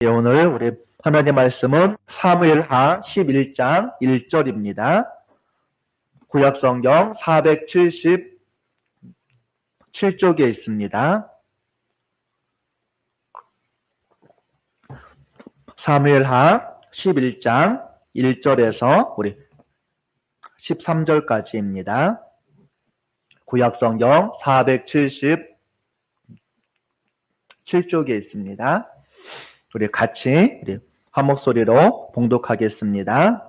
예, 오늘 우리 하나님 말씀은 사무엘하 11장 1절입니다. 구약성경 477쪽에 있습니다. 사무엘하 11장 1절에서 우리 13절까지입니다. 구약성경 477쪽에 있습니다. 우리 같이 한 목소리로 봉독하겠습니다.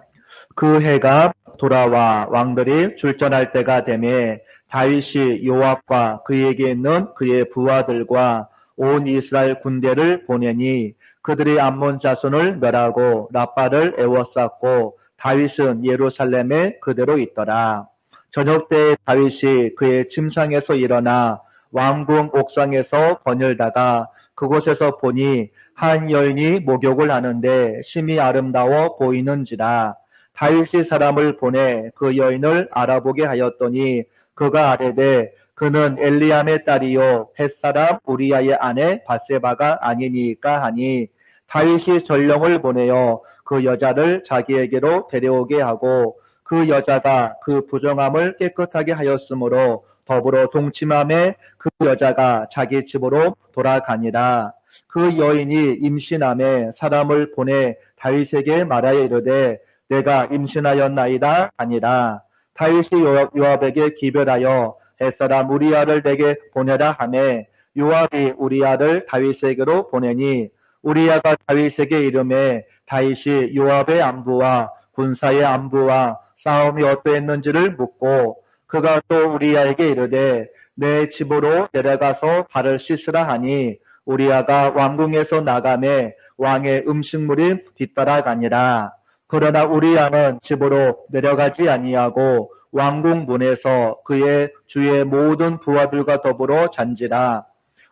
그 해가 돌아와 왕들이 출전할 때가 되매 다윗이 요압과 그에게 있는 그의 부하들과 온 이스라엘 군대를 보내니 그들이 암몬 자손을 멸하고 라빠를 애워쌌고 다윗은 예루살렘에 그대로 있더라. 저녁 때 다윗이 그의 침상에서 일어나 왕궁 옥상에서 거닐다가 그곳에서 보니 한 여인이 목욕을 하는데 심히 아름다워 보이는지라 다윗이 사람을 보내 그 여인을 알아보게 하였더니 그가 아뢰되 그는 엘리암의 딸이요 햇사람 우리아의 아내 바세바가 아니니까 하니 다윗이 전령을 보내어 그 여자를 자기에게로 데려오게 하고 그 여자가 그 부정함을 깨끗하게 하였으므로 더불어 동침함에 그 여자가 자기 집으로 돌아가니라. 그 여인이 임신함에 사람을 보내 다윗에게 말하여 이르되 내가 임신하였나이다 아니라. 다윗이 요- 요압에게 기별하여 햇사람 우리아를 내게 보내라 하매 요압이 우리아를 다윗에게로 보내니 우리아가 다윗에게 이름에 다윗이 요압의 안부와 군사의 안부와 싸움이 어떠했는지를 묻고 그가 또 우리아에게 이르되 내 집으로 내려가서 발을 씻으라 하니 우리아가 왕궁에서 나가매 왕의 음식물이 뒤따라가니라. 그러나 우리아는 집으로 내려가지 아니하고 왕궁 문에서 그의 주의 모든 부하들과 더불어 잔지라.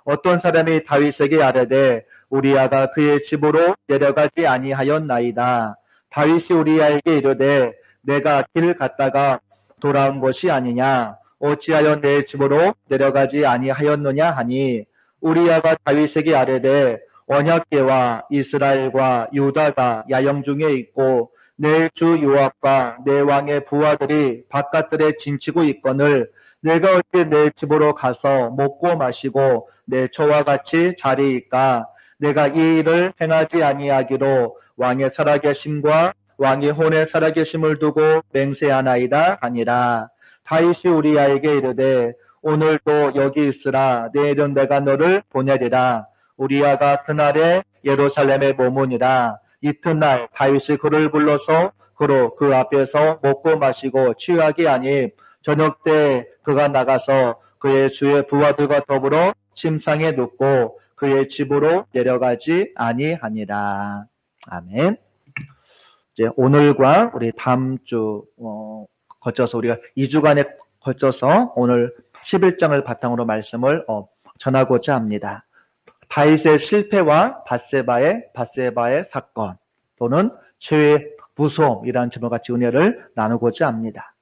어떤 사람이 다윗에게 아뢰되 우리아가 그의 집으로 내려가지 아니하였나이다. 다윗이 우리아에게 이르되 내가 길을 갔다가 돌아온 것이 아니냐 어찌하여 내 집으로 내려가지 아니하였느냐 하니 우리아가 다윗에게 아뢰되 언약궤와 이스라엘과 유다가 야영 중에 있고 내 주 요압과 내 왕의 부하들이 바깥들에 진치고 있거늘 내가 어찌 내 집으로 가서 먹고 마시고 내 저와 같이 자리이까 내가 이 일을 행하지 아니하기로 왕의 살아계심과 왕의 혼의 살아계심을 두고 맹세하나이다 하니라. 다윗이 우리아에게 이르되 오늘도 여기 있으라 내일은 내가 너를 보내리라. 우리아가 그날에 예루살렘에 머무니라. 이튿날 다윗이 그를 불러서 그로 그 앞에서 먹고 마시고 취하기 아니 저녁 때 그가 나가서 그의 주의 부하들과 더불어 침상에 눕고 그의 집으로 내려가지 아니하니라. 아멘. 이제 오늘과 우리 다음 주 어, 거쳐서 우리가 2주간에 거쳐서 오늘 11장을 바탕으로 말씀을 어, 전하고자 합니다. 다윗의 실패와 바세바의 바세바의 사건 또는 죄의 무서움이라는 제목 같이 은혜를 나누고자 합니다.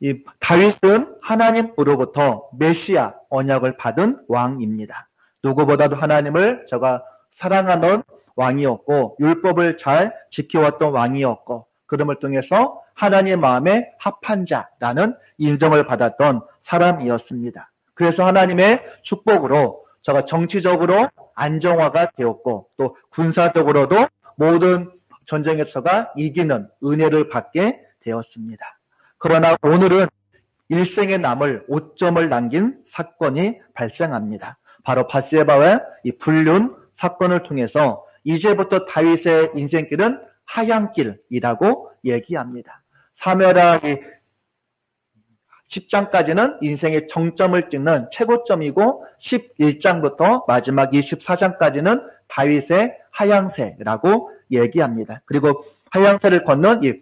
이 다윗은 하나님으로부터 메시아 언약을 받은 왕입니다. 누구보다도 하나님을 저가 사랑하는 왕이었고 율법을 잘 지켜왔던 왕이었고 그름을 통해서 하나님의 마음에 합한 자라는 인정을 받았던 사람이었습니다. 그래서 하나님의 축복으로 저가 정치적으로 안정화가 되었고 또 군사적으로도 모든 전쟁에서가 이기는 은혜를 받게 되었습니다. 그러나 오늘은 일생에 남을 오점을 남긴 사건이 발생합니다. 바로 바세바와 이 불륜 사건을 통해서 이제부터 다윗의 인생길은 하얀길이라고 얘기합니다. 사멸하 10장까지는 인생의 정점을 찍는 최고점이고 11장부터 마지막 24장까지는 다윗의 하양세라고 얘기합니다. 그리고 하양세를 걷는 이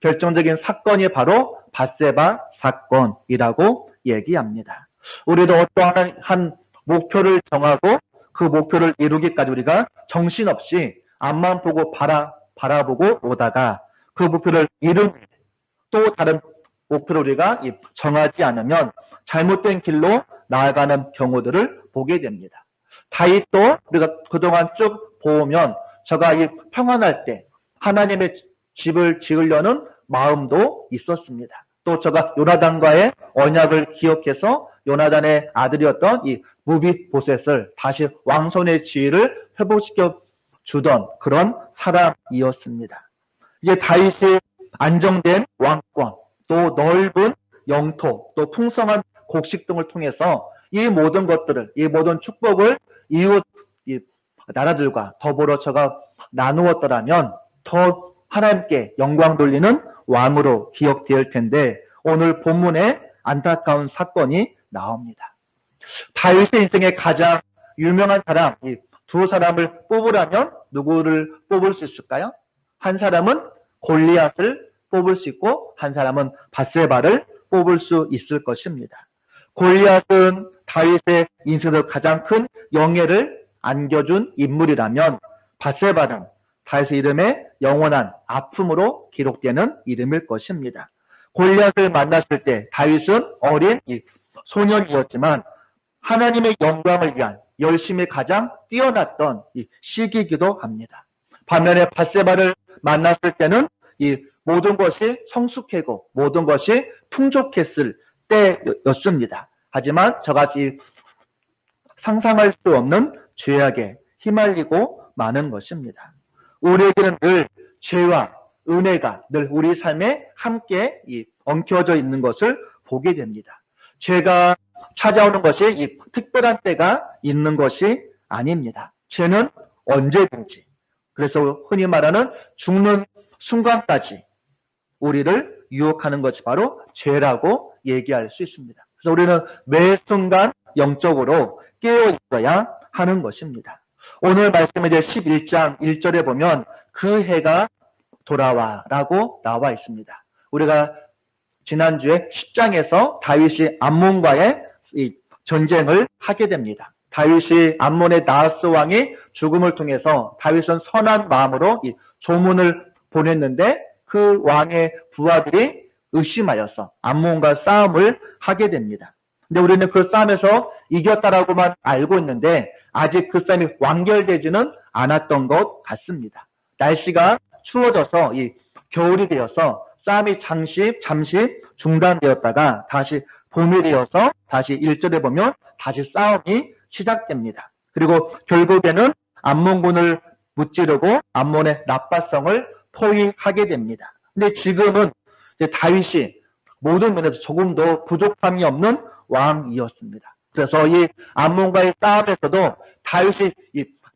결정적인 사건이 바로 바세바 사건이라고 얘기합니다. 우리도 어떠한 한 목표를 정하고 그 목표를 이루기까지 우리가 정신없이 앞만 보고 바라, 바라보고 오다가 그 목표를 이룬 또 다른 목표를 우리가 이- 정하지 않으면 잘못된 길로 나아가는 경우들을 보게 됩니다. 다윗도 우리가 그동안 쭉 보면 저가 이 평안할 때 하나님의 집을 지으려는 마음도 있었습니다. 또 저가 요나단과의 언약을 기억해서 요나단의 아들이었던 이 무비보셋을 다시 왕손의 지위를 회복시켜 주던 그런 사람이었습니다. 이제 다윗이 안정된 왕권, 또 넓은 영토, 또 풍성한 곡식 등을 통해서 이 모든 것들을, 이 모든 축복을 이웃 이 나라들과 더불어 저가 나누었더라면 더 하나님께 영광 돌리는 왕으로 기억될 텐데 오늘 본문에 안타까운 사건이 나옵니다. 다윗의 인생의 가장 유명한 사람, 이 두 사람을 뽑으라면 누구를 뽑을 수 있을까요? 한 사람은 골리앗을 뽑을 수 있고 한 사람은 바세바를 뽑을 수 있을 것입니다. 골리앗은 다윗의 인생에서 가장 큰 영예를 안겨준 인물이라면 바세바는 다윗의 이름에 영원한 아픔으로 기록되는 이름일 것입니다. 골리앗을 만났을 때 다윗은 어린 이 소년이었지만 하나님의 영광을 위한 열심히 가장 뛰어났던 이 시기이기도 합니다. 반면에 바세바를 만났을 때는 이 모든 것이 성숙하고 모든 것이 풍족했을 때였습니다. 하지만 저같이 상상할 수 없는 죄악에 휘말리고 마는 것입니다. 우리에게는 늘 죄와 은혜가 늘 우리 삶에 함께 이 엉켜져 있는 것을 보게 됩니다. 죄가 찾아오는 것이 이 특별한 때가 있는 것이 아닙니다. 죄는 언제든지 그래서 흔히 말하는 죽는 순간까지 우리를 유혹하는 것이 바로 죄라고 얘기할 수 있습니다. 그래서 우리는 매 순간 영적으로 깨어 있어야 하는 것입니다. 오늘 말씀에 이제 11장 1절에 보면 그 해가 돌아와 라고 나와 있습니다. 우리가 지난주에 10장에서 다윗이 암몬과의 이 전쟁을 하게 됩니다. 다윗이 암몬의 나하스 왕이 죽음을 통해서 다윗은 선한 마음으로 이 조문을 보냈는데 그 왕의 부하들이 의심하여서 암몬과 싸움을 하게 됩니다. 근데 우리는 그 싸움에서 이겼다라고만 알고 있는데 아직 그 싸움이 완결되지는 않았던 것 같습니다. 날씨가 추워져서 이 겨울이 되어서 싸움이 잠시 잠시 중단되었다가 다시 봄이 되어서 다시 1절에 보면 다시 싸움이 시작됩니다. 그리고 결국에는 암몬군을 무찌르고 암몬의 나빠성을 포위하게 됩니다. 근데 지금은 다윗이 모든 면에서 조금 더 부족함이 없는 왕이었습니다. 그래서 이 암몬과의 싸움에서도 다윗이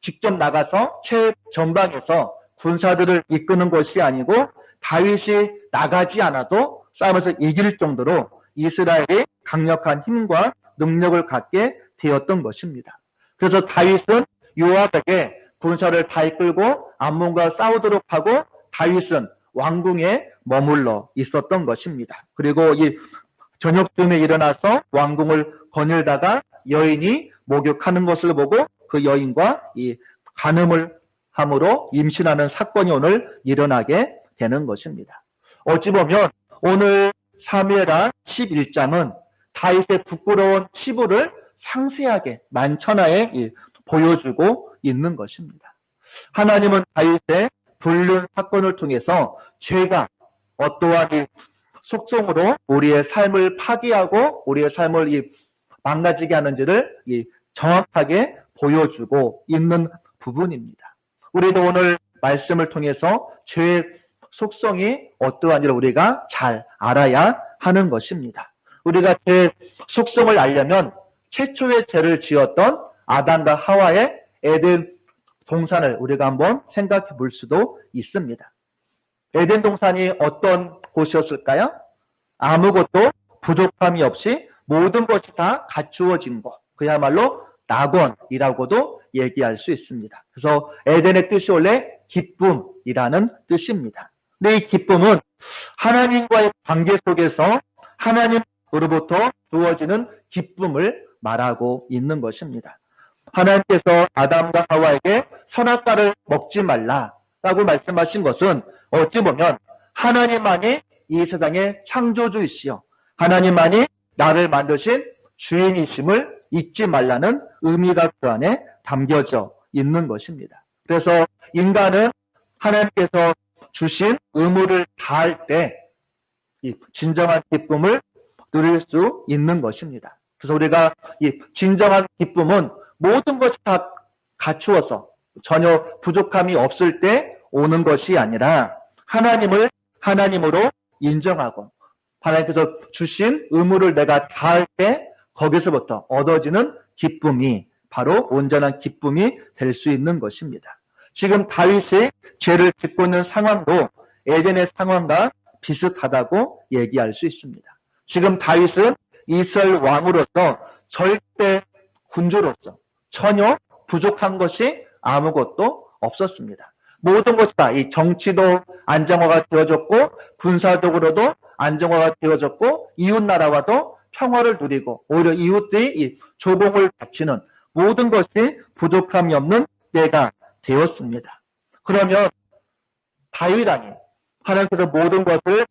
직접 나가서 최전방에서 군사들을 이끄는 것이 아니고 다윗이 나가지 않아도 싸움에서 이길 정도로 이스라엘이 강력한 힘과 능력을 갖게 되었던 것입니다. 그래서 다윗은 요압에게 군사를 다 이끌고 암몬과 싸우도록 하고 다윗은 왕궁에 머물러 있었던 것입니다. 그리고 이 저녁쯤에 일어나서 왕궁을 거닐다가 여인이 목욕하는 것을 보고 그 여인과 이 간음을 함으로 임신하는 사건이 오늘 일어나게 되는 것입니다. 어찌 보면 오늘 사무엘하 11장은 다윗의 부끄러운 치부를 상세하게 만천하에 보여주고 있는 것입니다. 하나님은 다윗의 불륜 사건을 통해서 죄가 어떠한 속성으로 우리의 삶을 파괴하고 우리의 삶을 망가지게 하는지를 정확하게 보여주고 있는 부분입니다. 우리도 오늘 말씀을 통해서 죄의 속성이 어떠한지를 우리가 잘 알아야 하는 것입니다. 우리가 죄 속성을 알려면 최초의 죄를 지었던 아담과 하와의 에덴 동산을 우리가 한번 생각해 볼 수도 있습니다. 에덴 동산이 어떤 곳이었을까요? 아무것도 부족함이 없이 모든 것이 다 갖추어진 곳. 그야말로 낙원이라고도 얘기할 수 있습니다. 그래서 에덴의 뜻이 원래 기쁨이라는 뜻입니다. 근데 이 기쁨은 하나님과의 관계 속에서 하나님으로부터 주어지는 기쁨을 말하고 있는 것입니다. 하나님께서 아담과 하와에게 선악과를 먹지 말라라고 말씀하신 것은 어찌 보면 하나님만이 이 세상의 창조주이시여 하나님만이 나를 만드신 주인이심을 잊지 말라는 의미가 그 안에 담겨져 있는 것입니다. 그래서 인간은 하나님께서 주신 의무를 다할 때이 진정한 기쁨을 누릴 수 있는 것입니다. 그래서 우리가 이 진정한 기쁨은 모든 것이 다 갖추어서 전혀 부족함이 없을 때 오는 것이 아니라 하나님을 하나님으로 인정하고 하나님께서 주신 의무를 내가 다할 때 거기서부터 얻어지는 기쁨이 바로 온전한 기쁨이 될 수 있는 것입니다. 지금 다윗이 죄를 짓고 있는 상황도 에덴의 상황과 비슷하다고 얘기할 수 있습니다. 지금 다윗은 이스라엘 왕으로서 절대 군주로서 전혀 부족한 것이 아무것도 없었습니다. 모든 것이 다 이 정치도 안정화가 되어졌고 군사적으로도 안정화가 되어졌고 이웃 나라와도 평화를 누리고 오히려 이웃들이 이 조공을 바치는 모든 것이 부족함이 없는 때가 되었습니다. 그러면 다윗 왕이 하나님께서 모든 것을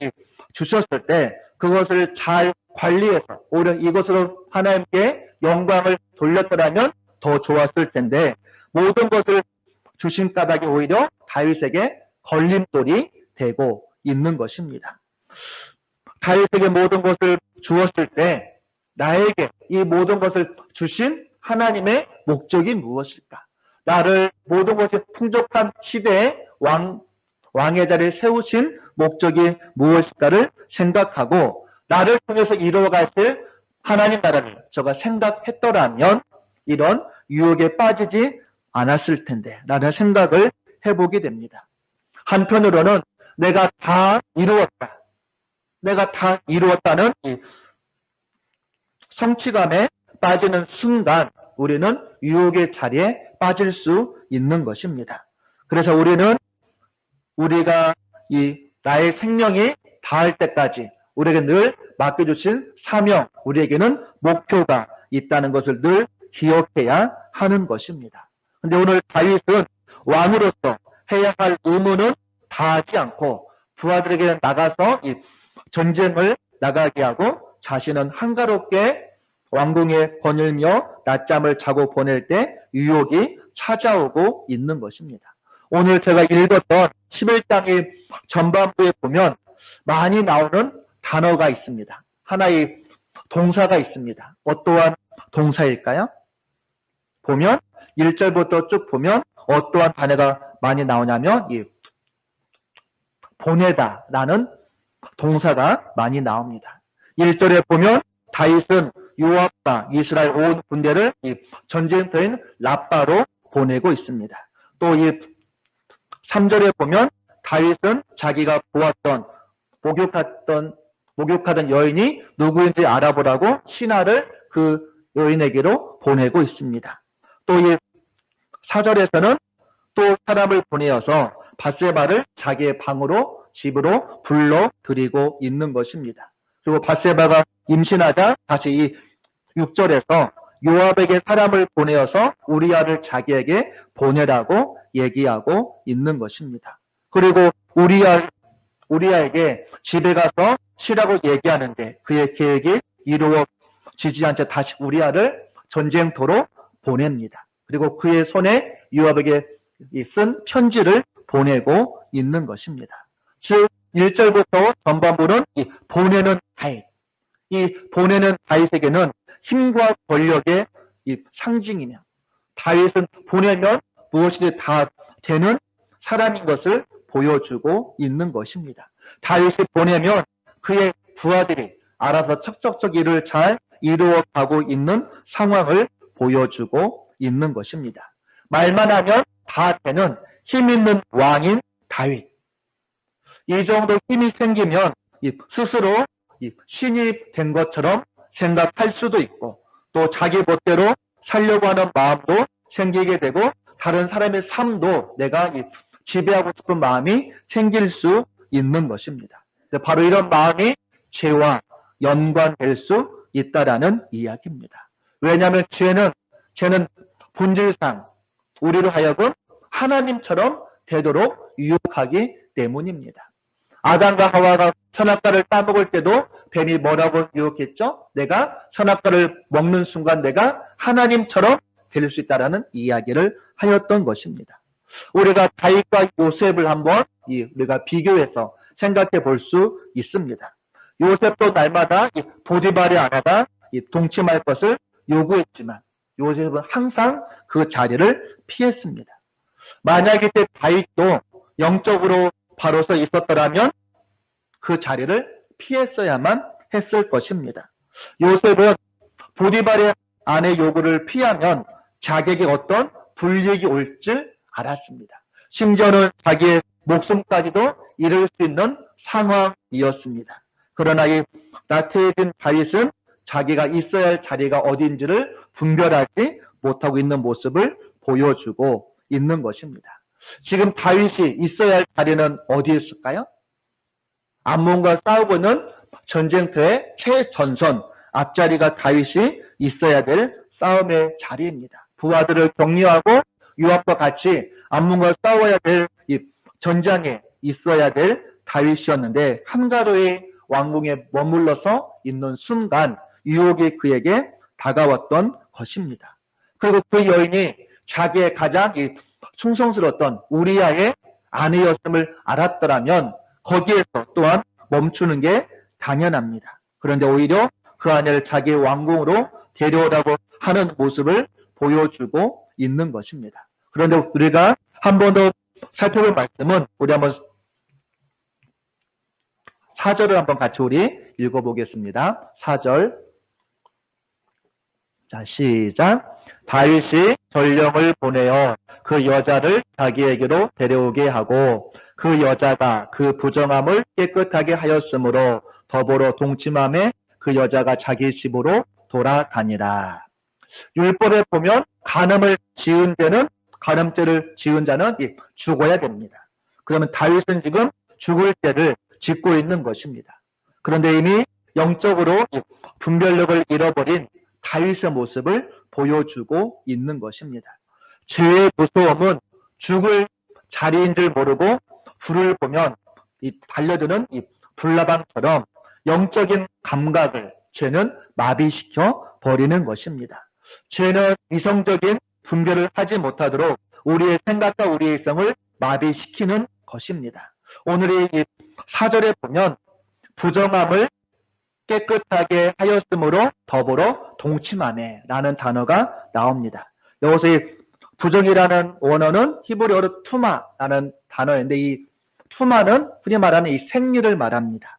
주셨을 때 그것을 잘 관리해서 오히려 이것으로 하나님께 영광을 돌렸더라면 더 좋았을 텐데 모든 것을 주신 까닭에 오히려 다윗에게 걸림돌이 되고 있는 것입니다. 다윗에게 모든 것을 주었을 때 나에게 이 모든 것을 주신 하나님의 목적이 무엇일까? 나를 모든 것이 풍족한 시대에 왕, 왕의 자리에 세우신 목적이 무엇일까를 생각하고 나를 통해서 이루어가실 하나님 나라를 제가 생각했더라면 이런 유혹에 빠지지 않았을 텐데 라는 생각을 해보게 됩니다. 한편으로는 내가 다 이루었다. 내가 다 이루었다는 이 성취감에 빠지는 순간 우리는 유혹의 자리에 빠질 수 있는 것입니다. 그래서 우리는 우리가 이 나의 생명이 닿을 때까지 우리에게 늘 맡겨주신 사명, 우리에게는 목표가 있다는 것을 늘 기억해야 하는 것입니다. 근데 오늘 다윗은 왕으로서 해야 할 의무는 다하지 않고 부하들에게 나가서 이 전쟁을 나가게 하고 자신은 한가롭게 왕궁에 거닐며 낮잠을 자고 보낼 때 유혹이 찾아오고 있는 것입니다. 오늘 제가 읽었던 11장의 전반부에 보면 많이 나오는 단어가 있습니다. 하나의 동사가 있습니다. 어떠한 동사일까요? 보면 1절부터 쭉 보면 어떠한 단어가 많이 나오냐면 이 보내다 라는 동사가 많이 나옵니다. 1절에 보면 다윗은 요압과 이스라엘 온 군대를 이 전쟁터인 라빠로 보내고 있습니다. 또 이 3절에 보면 다윗은 자기가 보았던 목욕했던 목욕하던 여인이 누구인지 알아보라고 신하를 그 여인에게로 보내고 있습니다. 또 이 4절에서는 또 사람을 보내어서 바세바를 자기의 방으로 집으로 불러 들이고 있는 것입니다. 그리고 바세바가 임신하자 다시 이 6절에서 요압에게 사람을 보내어서 우리아를 자기에게 보내라고 얘기하고 있는 것입니다. 그리고 우리아 우리아에게 집에 가서 쉬라고 얘기하는데 그의 계획이 이루어지지 않자 다시 우리아를 전쟁터로 보냅니다. 그리고 그의 손에 요압에게 쓴 편지를 보내고 있는 것입니다. 즉 1절부터 전반부는 이 보내는 다윗, 이 보내는 다윗에게는 힘과 권력의 이 상징이며 다윗은 보내면 무엇이든 다 되는 사람인 것을 보여주고 있는 것입니다. 다윗이 보내면 그의 부하들이 알아서 척척척 일을 잘 이루어가고 있는 상황을 보여주고 있는 것입니다. 말만 하면 다 되는 힘 있는 왕인 다윗. 이 정도 힘이 생기면 스스로 신이 된 것처럼 생각할 수도 있고 또 자기 멋대로 살려고 하는 마음도 생기게 되고 다른 사람의 삶도 내가 지배하고 싶은 마음이 생길 수 있는 것입니다. 바로 이런 마음이 죄와 연관될 수 있다라는 이야기입니다. 왜냐하면 죄는 죄는 본질상 우리로 하여금 하나님처럼 되도록 유혹하기 때문입니다. 아담과 하와가 선악과를 따먹을 때도 뱀이 뭐라고 유혹했죠? 내가 선악과를 먹는 순간 내가 하나님처럼 될 수 있다라는 이야기를 하였던 것입니다. 우리가 다윗과 요셉을 한번 이 우리가 비교해서 생각해 볼 수 있습니다. 요셉도 날마다 이 보디발의 아내가 이 동침할 것을 요구했지만 요셉은 항상 그 자리를 피했습니다. 만약 이때 다윗도 영적으로 바로서 있었더라면 그 자리를 피했어야만 했을 것입니다. 요셉은 보디발의 아내 요구를 피하면 자객의 어떤 불이익이 올 줄 알았습니다. 심지어는 자기의 목숨까지도 잃을 수 있는 상황이었습니다. 그러나 이 나태해진 다윗은 자기가 있어야 할 자리가 어딘지를 분별하지 못하고 있는 모습을 보여주고 있는 것입니다. 지금 다윗이 있어야 할 자리는 어디에 있을까요? 암몬과 싸우고 있는 전쟁터의 최전선 앞자리가 다윗이 있어야 될 싸움의 자리입니다. 부하들을 격려하고 유압과 같이 암몬과 싸워야 될이 전장에 있어야 될 다윗이었는데 한가로이 왕궁에 머물러서 있는 순간 유혹이 그에게 다가왔던 것입니다. 그리고 그 여인이 자기의 가장 이 충성스러웠던 우리아의 아내였음을 알았더라면 거기에서 또한 멈추는 게 당연합니다. 그런데 오히려 그 아내를 자기의 왕궁으로 데려오라고 하는 모습을 보여주고 있는 것입니다. 그런데 우리가 한 번 더 살펴볼 말씀은 우리 한번 사절을 한번 같이 우리 읽어보겠습니다. 사절 자, 시작. 다윗이 전령을 보내어 그 여자를 자기에게로 데려오게 하고 그 여자가 그 부정함을 깨끗하게 하였으므로 더불어 동침함에 그 여자가 자기 집으로 돌아다니라. 율법에 보면 간음을 지은 자는 간음죄를 지은 자는 이 죽어야 됩니다. 그러면 다윗은 지금 죽을 죄를 짓고 있는 것입니다. 그런데 이미 영적으로 분별력을 잃어버린 다윗의 모습을 보여주고 있는 것입니다. 죄의 무서움은 죽을 자리인 줄 모르고 불을 보면 이 달려드는 이 불나방처럼 영적인 감각을 죄는 마비시켜 버리는 것입니다. 죄는 이성적인 분별을 하지 못하도록 우리의 생각과 우리의 이성을 마비시키는 것입니다. 오늘의 이 사절에 보면 부정함을 깨끗하게 하였으므로 더불어 동침하네 라는 단어가 나옵니다. 여기서 이 부정이라는 원어는 히브리어로 투마라는 단어인데 이 투마는 흔히 말하는 이 생리를 말합니다.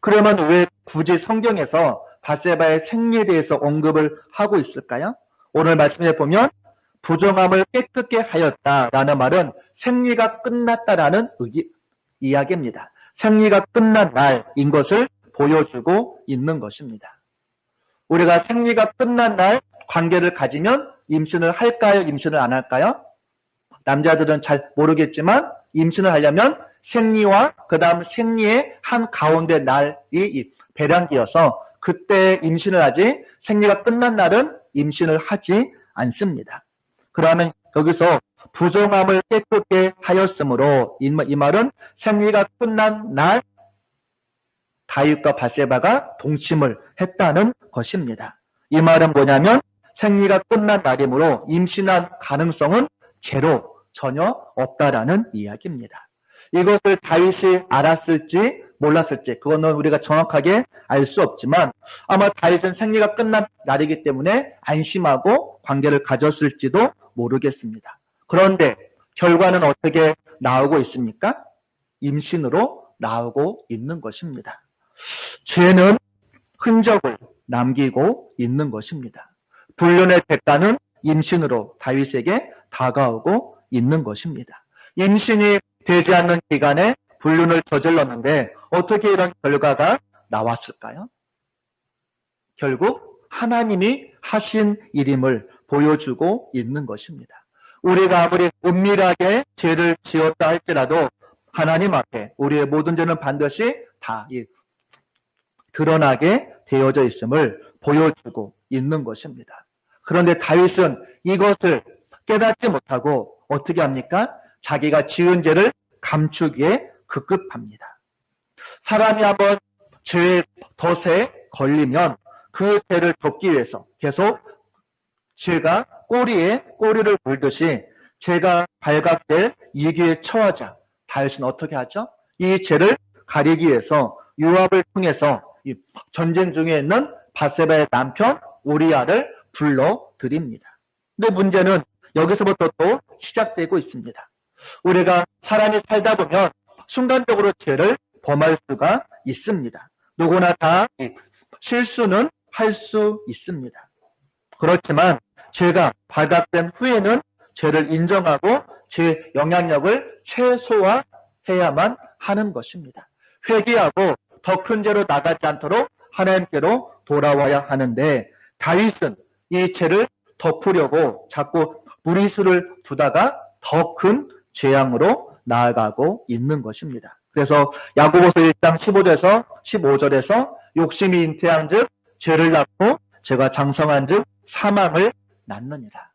그러면 왜 굳이 성경에서 바세바의 생리에 대해서 언급을 하고 있을까요? 오늘 말씀에 보면 부정함을 깨끗게 하였다라는 말은 생리가 끝났다라는 의기, 이야기입니다. 생리가 끝난 날인 것을 보여주고 있는 것입니다. 우리가 생리가 끝난 날 관계를 가지면 임신을 할까요? 임신을 안 할까요? 남자들은 잘 모르겠지만 임신을 하려면 생리와 그 다음 생리의 한 가운데 날이 배란기여서 그때 임신을 하지 생리가 끝난 날은 임신을 하지 않습니다. 그러면 여기서 부정함을 깨끗게 하였으므로 이 말은 생리가 끝난 날 다윗과 바세바가 동침을 했다는 것입니다. 이 말은 뭐냐면 생리가 끝난 날이므로 임신한 가능성은 제로 전혀 없다라는 이야기입니다. 이것을 다윗이 알았을지 몰랐을지 그거는 우리가 정확하게 알 수 없지만 아마 다윗은 생리가 끝난 날이기 때문에 안심하고 관계를 가졌을지도 모르겠습니다. 그런데 결과는 어떻게 나오고 있습니까? 임신으로 나오고 있는 것입니다. 죄는 흔적을 남기고 있는 것입니다. 불륜의 대가는 임신으로 다윗에게 다가오고 있는 것입니다. 임신이 되지 않는 기간에 불륜을 저질렀는데 어떻게 이런 결과가 나왔을까요? 결국 하나님이 하신 일임을 보여주고 있는 것입니다. 우리가 아무리 은밀하게 죄를 지었다 할지라도 하나님 앞에 우리의 모든 죄는 반드시 다 드러나게 되어져 있음을 보여주고 있는 것입니다. 그런데 다윗은 이것을 깨닫지 못하고 어떻게 합니까? 자기가 지은 죄를 감추기에 급급합니다. 사람이 한번 죄의 덫에 걸리면 그 죄를 덮기 위해서 계속 죄가 꼬리에 꼬리를 물듯이 죄가 발각될 위기에 처하자 다윗은 어떻게 하죠? 이 죄를 가리기 위해서 요압을 통해서 이 전쟁 중에 있는 바세바의 남편 우리아를 불러 드립니다. 근데 문제는 여기서부터 또 시작되고 있습니다. 우리가 사람이 살다 보면 순간적으로 죄를 범할 수가 있습니다. 누구나 다 실수는 할 수 있습니다. 그렇지만 죄가 발각된 후에는 죄를 인정하고 죄 영향력을 최소화해야만 하는 것입니다. 회개하고 더 큰 죄로 나가지 않도록 하나님께로 돌아와야 하는데 다윗은 이 죄를 덮으려고 자꾸 무리수를 두다가 더 큰 재앙으로 나아가고 있는 것입니다. 그래서 야고보서 1장 15절에서 15절에서 욕심이 잉태한즉 죄를 낳고 죄가 장성한즉 사망을 낳느니라.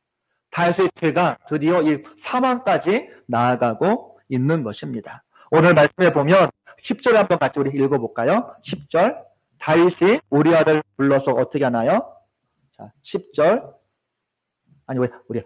다윗의 죄가 드디어 이 사망까지 나아가고 있는 것입니다. 오늘 말씀해 보면 10절 한번 같이 우리 읽어볼까요? 10절 다윗이 우리 아들 불러서 어떻게 하나요? 자, 10절 아니 왜 우리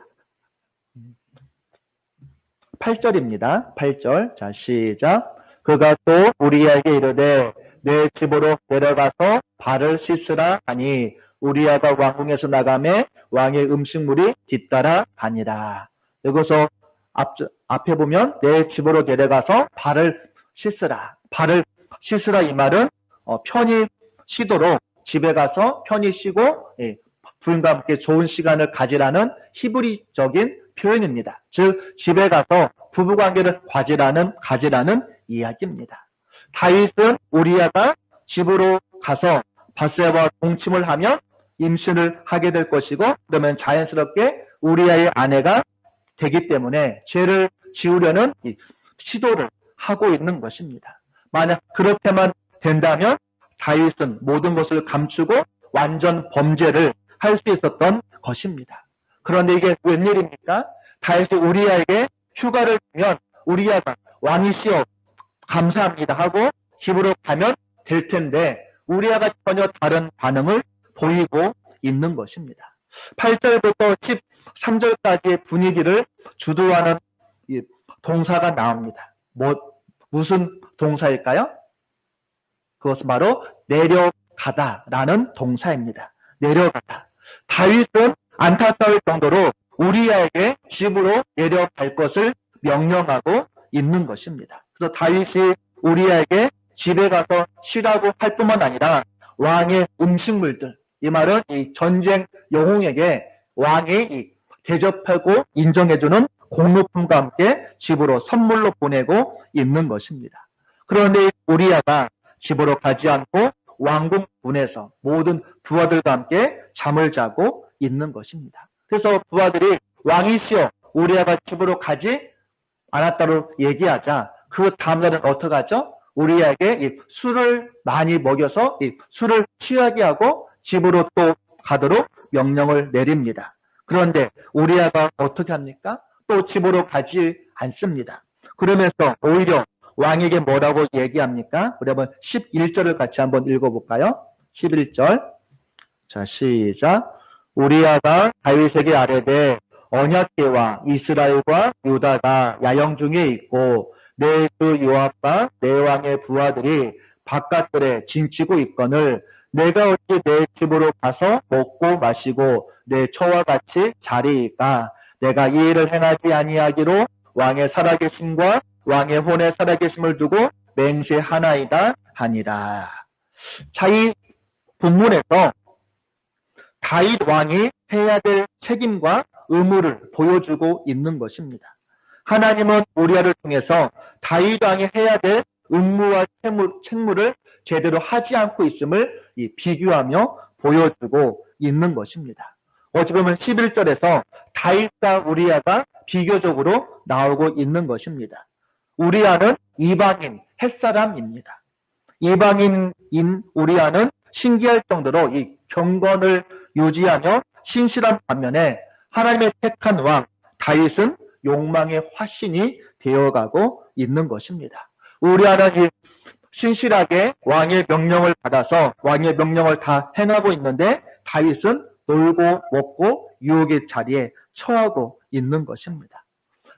8절입니다. 8절 자 시작 그가 또 우리에게 이르되 내 집으로 내려가서 발을 씻으라 하니 우리아가 왕궁에서 나가매 왕의 음식물이 뒤따라 가니라. 여기서 앞, 앞에 보면 내 집으로 내려가서 발을 씻으라. 발을 씻으라 이 말은 어, 편히 쉬도록 집에 가서 편히 쉬고 예, 부인과 함께 좋은 시간을 가지라는 히브리적인 표현입니다. 즉 집에 가서 부부 관계를 가지라는 가지라는 이야기입니다. 다윗은 우리아가 집으로 가서 바세와 동침을 하면 임신을 하게 될 것이고 그러면 자연스럽게 우리아의 아내가 되기 때문에 죄를 지우려는 이 시도를 하고 있는 것입니다. 만약 그렇게만 된다면 다윗은 모든 것을 감추고 완전 범죄를 할 수 있었던 것입니다. 그런데 이게 웬일입니까? 다윗이 우리아에게 휴가를 주면 우리아가 왕이시여 감사합니다 하고 집으로 가면 될 텐데 우리아가 전혀 다른 반응을 보이고 있는 것입니다. 8절부터 13절까지의 분위기를 주도하는 이 동사가 나옵니다. 뭐 무슨 동사일까요? 그것은 바로 내려가다라는 동사입니다. 내려가다. 다윗은 안타까울 정도로 우리에게 집으로 내려갈 것을 명령하고 있는 것입니다. 그래서 다윗이 우리에게 집에 가서 쉬라고 할 뿐만 아니라 왕의 음식물들, 이 말은 이 전쟁 영웅에게 왕이 대접하고 인정해주는 공로품과 함께 집으로 선물로 보내고 있는 것입니다. 그런데 우리아가 집으로 가지 않고 왕궁 문에서 모든 부하들과 함께 잠을 자고 있는 것입니다. 그래서 부하들이 왕이시여 우리아가 집으로 가지 않았다고 얘기하자 그 다음날은 어떻게 하죠? 우리에게 술을 많이 먹여서 술을 취하게 하고 집으로 또 가도록 명령을 내립니다. 그런데 우리아가 어떻게 합니까? 또 집으로 가지 않습니다. 그러면서 오히려 왕에게 뭐라고 얘기합니까? 한번 11절을 같이 한번 읽어볼까요? 11절. 자, 시작. 우리아가 다윗에게 아뢰되 언약계와 이스라엘과 유다가 야영 중에 있고 내그 요압과 내 왕의 부하들이 바깥들에 진치고 있거늘 내가 어찌 내 집으로 가서 먹고 마시고 내 처와 같이 자리이까 내가 이 일을 행하지 아니하기로 왕의 살아계심과 왕의 혼의 살아계심을 두고 맹세하나이다 하니라. 자, 이 본문에서 다윗 왕이 해야 될 책임과 의무를 보여주고 있는 것입니다. 하나님은 우리아를 통해서 다윗 왕이 해야 될 의무와 책무, 책무를 제대로 하지 않고 있음을 비교하며 보여주고 있는 것입니다. 어찌 보면 11절에서 다윗과 우리아가 비교적으로 나오고 있는 것입니다. 우리아는 이방인, 햇사람입니다. 이방인인 우리아는 신기할 정도로 이 경건을 유지하며 신실한 반면에 하나님의 택한 왕 다윗은 욕망의 화신이 되어가고 있는 것입니다. 우리아는 이 신실하게 왕의 명령을 받아서 왕의 명령을 다 행하고 있는데 다윗은 놀고 먹고 유혹의 자리에 처하고 있는 것입니다.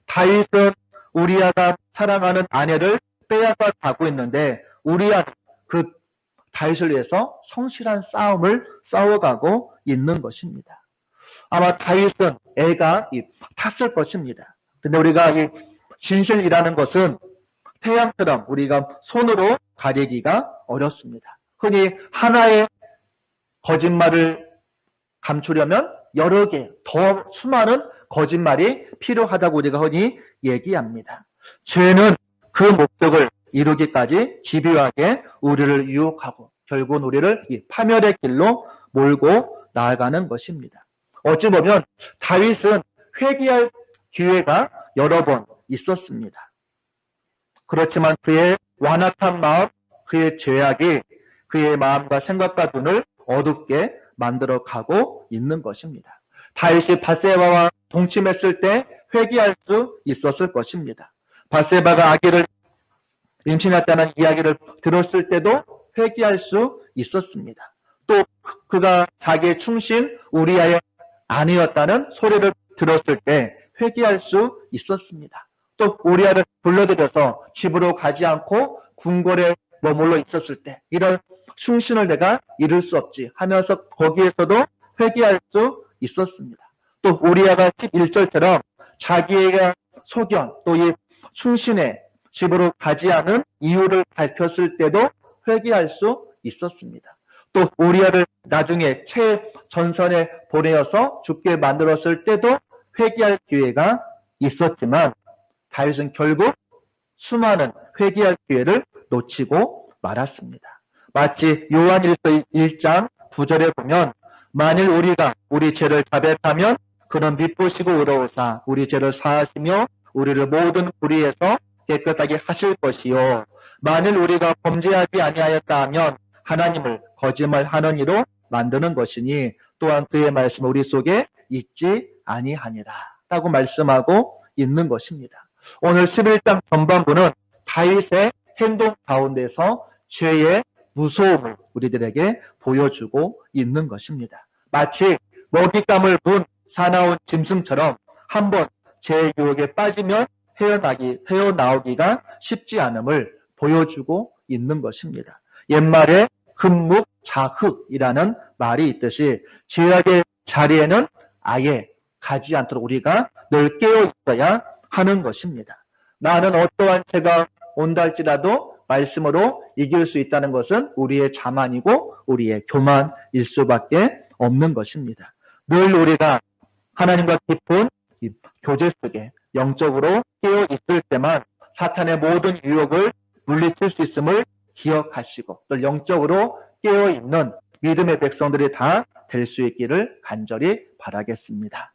다윗은 우리아가 사랑하는 아내를 빼앗아 가고 있는데 우리아는 그 다윗을 위해서 성실한 싸움을 싸워가고 있는 것입니다. 아마 다윗은 애가 이 탔을 것입니다. 근데 우리가 이 진실이라는 것은 태양처럼 우리가 손으로 가리기가 어렵습니다. 흔히 하나의 거짓말을 감추려면 여러 개, 더 수많은 거짓말이 필요하다고 우리가 흔히 얘기합니다. 죄는 그 목적을 이루기까지 집요하게 우리를 유혹하고 결국은 우리를 이 파멸의 길로 몰고 나아가는 것입니다. 어찌 보면 다윗은 회개할 기회가 여러 번 있었습니다. 그렇지만 그의 완악한 마음, 그의 죄악이 그의 마음과 생각과 눈을 어둡게 만들어 가고 있는 것입니다. 다윗이 바세바와 동침했을 때 회개할 수 있었을 것입니다. 바세바가 아기를 임신했다는 이야기를 들었을 때도 회개할 수 있었습니다. 또 그가 자기의 충신 우리아의 아내였다는 소리를 들었을 때 회개할 수 있었습니다. 또 우리아를 불러들여서 집으로 가지 않고 궁궐에 머물러 있었을 때 이런 충신을 내가 이룰 수 없지 하면서 거기에서도 회개할 수 있었습니다. 또 우리아가 11절처럼 자기의 소견 또 이 충신의 집으로 가지 않은 이유를 밝혔을 때도 회개할 수 있었습니다. 또 우리아를 나중에 최전선에 보내어서 죽게 만들었을 때도 회개할 기회가 있었지만 다윗은 결국 수많은 회개할 기회를 놓치고 말았습니다. 마치 요한일서 1장 9절에 보면 만일 우리가 우리 죄를 자백하면 그는 믿보시고 의로우사 우리 죄를 사하시며 우리를 모든 불의에서 깨끗하게 하실 것이요 만일 우리가 범죄하지 아니하였다 하면 하나님을 거짓말하는 이로 만드는 것이니 또한 그의 말씀 우리 속에 있지 아니하니라 라고 말씀하고 있는 것입니다. 오늘 11장 전반부는 다윗의 행동 가운데서 죄의 무서움을 우리들에게 보여주고 있는 것입니다. 마치 먹잇감을 본 사나운 짐승처럼 한번 제 유혹에 빠지면 헤어나기, 헤어나오기가 쉽지 않음을 보여주고 있는 것입니다. 옛말에 금묵 자흑이라는 말이 있듯이 죄악의 자리에는 아예 가지 않도록 우리가 늘 깨어 있어야 하는 것입니다. 나는 어떠한 죄가 온다 할지라도 말씀으로 이길 수 있다는 것은 우리의 자만이고 우리의 교만일 수밖에 없는 것입니다. 늘 우리가 하나님과 깊은 이 교제 속에 영적으로 깨어 있을 때만 사탄의 모든 유혹을 물리칠 수 있음을 기억하시고 또 영적으로 깨어 있는 믿음의 백성들이 다 될 수 있기를 간절히 바라겠습니다.